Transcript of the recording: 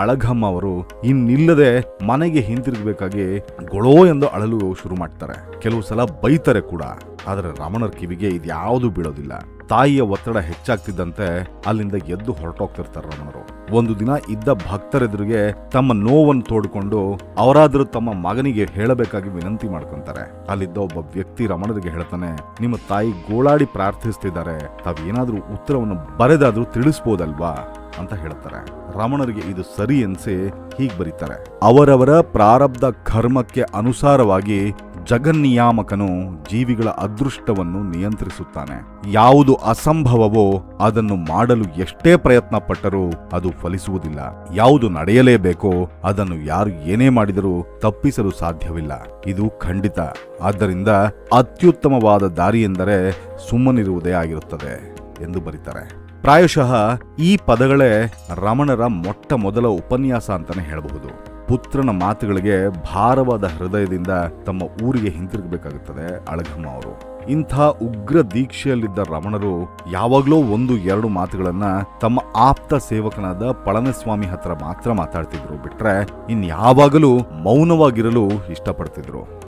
ಅಳಘಮ್ಮ ಅವರು ಇನ್ನಿಲ್ಲದೆ ಮನೆಗೆ ಹಿಂತಿರುಗಬೇಕಾಗಿ ಗೊಳೋ ಎಂದು ಅಳಲು ಶುರು ಮಾಡ್ತಾರೆ. ಕೆಲವು ಸಲ ಬೈತಾರೆ ಕೂಡ. ಆದರೆ ರಮಣರ ಕಿವಿಗೆ ಇದ್ಯಾವುದು ಬೀಳೋದಿಲ್ಲ. ತಾಯಿಯ ಒತ್ತಡ ಹೆಚ್ಚಾಗ್ತಿದ್ದಂತೆ ಅಲ್ಲಿಂದ ಎದ್ದು ಹೊರಟೋಗ್ತಿರ್ತಾರೆ ರಮಣರು ಒಂದು ದಿನ ಇದ್ದ ಭಕ್ತರೆದುರಿಗೆ ತಮ್ಮ ನೋವನ್ನು ತೋಡ್ಕೊಂಡು ಅವರಾದರೂ ತಮ್ಮ ಮಗನಿಗೆ ಹೇಳಬೇಕಾಗಿ ವಿನಂತಿ ಮಾಡ್ಕೊಂತಾರೆ. ಅಲ್ಲಿದ್ದ ಒಬ್ಬ ವ್ಯಕ್ತಿ ರಮಣರಿಗೆ ಹೇಳ್ತಾನೆ, ನಿಮ್ಮ ತಾಯಿ ಗೋಳಾಡಿ ಪ್ರಾರ್ಥಿಸ್ತಿದ್ದಾರೆ. ತಾವೇನಾದ್ರೂ ಉತ್ತರವನ್ನು ಬರೆದಾದ್ರೂ ತಿಳಿಸ್ಬೋದಲ್ವಾ? ಅಂತ ಹೇಳ್ತಾರೆ. ರಮಣರಿಗೆ ಇದು ಸರಿ ಎನ್ಸಿ ಹೀಗ್ ಬರೀತಾರೆ. ಅವರವರ ಪ್ರಾರಬ್ಧ ಕರ್ಮಕ್ಕೆ ಅನುಸಾರವಾಗಿ ಜಗನ್ನಿಯಾಮಕನು ಜೀವಿಗಳ ಅದೃಷ್ಟವನ್ನು ನಿಯಂತ್ರಿಸುತ್ತಾನೆ. ಯಾವುದು ಅಸಂಭವವೋ ಅದನ್ನು ಮಾಡಲು ಎಷ್ಟೇ ಪ್ರಯತ್ನ ಪಟ್ಟರೂ ಅದು ಫಲಿಸುವುದಿಲ್ಲ. ಯಾವುದು ನಡೆಯಲೇಬೇಕೋ ಅದನ್ನು ಯಾರು ಏನೇ ಮಾಡಿದರೂ ತಪ್ಪಿಸಲು ಸಾಧ್ಯವಿಲ್ಲ. ಇದು ಖಂಡಿತ. ಆದ್ದರಿಂದ ಅತ್ಯುತ್ತಮವಾದ ದಾರಿ ಎಂದರೆ ಸುಮ್ಮನಿರುವುದೇ ಆಗಿರುತ್ತದೆ ಎಂದು ಬರೀತಾರೆ. ಪ್ರಾಯಶಃ ಈ ಪದಗಳೇ ರಮಣರ ಮೊಟ್ಟ ಮೊದಲ ಉಪನ್ಯಾಸ ಅಂತಾನೆ ಹೇಳಬಹುದು. ಪುತ್ರನ ಮಾತುಗಳಿಗೆ ಭಾರವಾದ ಹೃದಯದಿಂದ ತಮ್ಮ ಊರಿಗೆ ಹಿಂತಿರುಗಬೇಕಾಗುತ್ತದೆ ಅಳಘಮ್ಮ ಅವರು. ಇಂಥ ಉಗ್ರ ದೀಕ್ಷೆಯಲ್ಲಿದ್ದ ರಮಣರು ಯಾವಾಗಲೂ ಒಂದು ಎರಡು ಮಾತುಗಳನ್ನ ತಮ್ಮ ಆಪ್ತ ಸೇವಕನಾದ ಪಳನಸ್ವಾಮಿ ಹತ್ರ ಮಾತ್ರ ಮಾತಾಡ್ತಿದ್ರು. ಬಿಟ್ರೆ ಇನ್ಯಾವಾಗಲೂ ಮೌನವಾಗಿರಲು ಇಷ್ಟಪಡ್ತಿದ್ರು.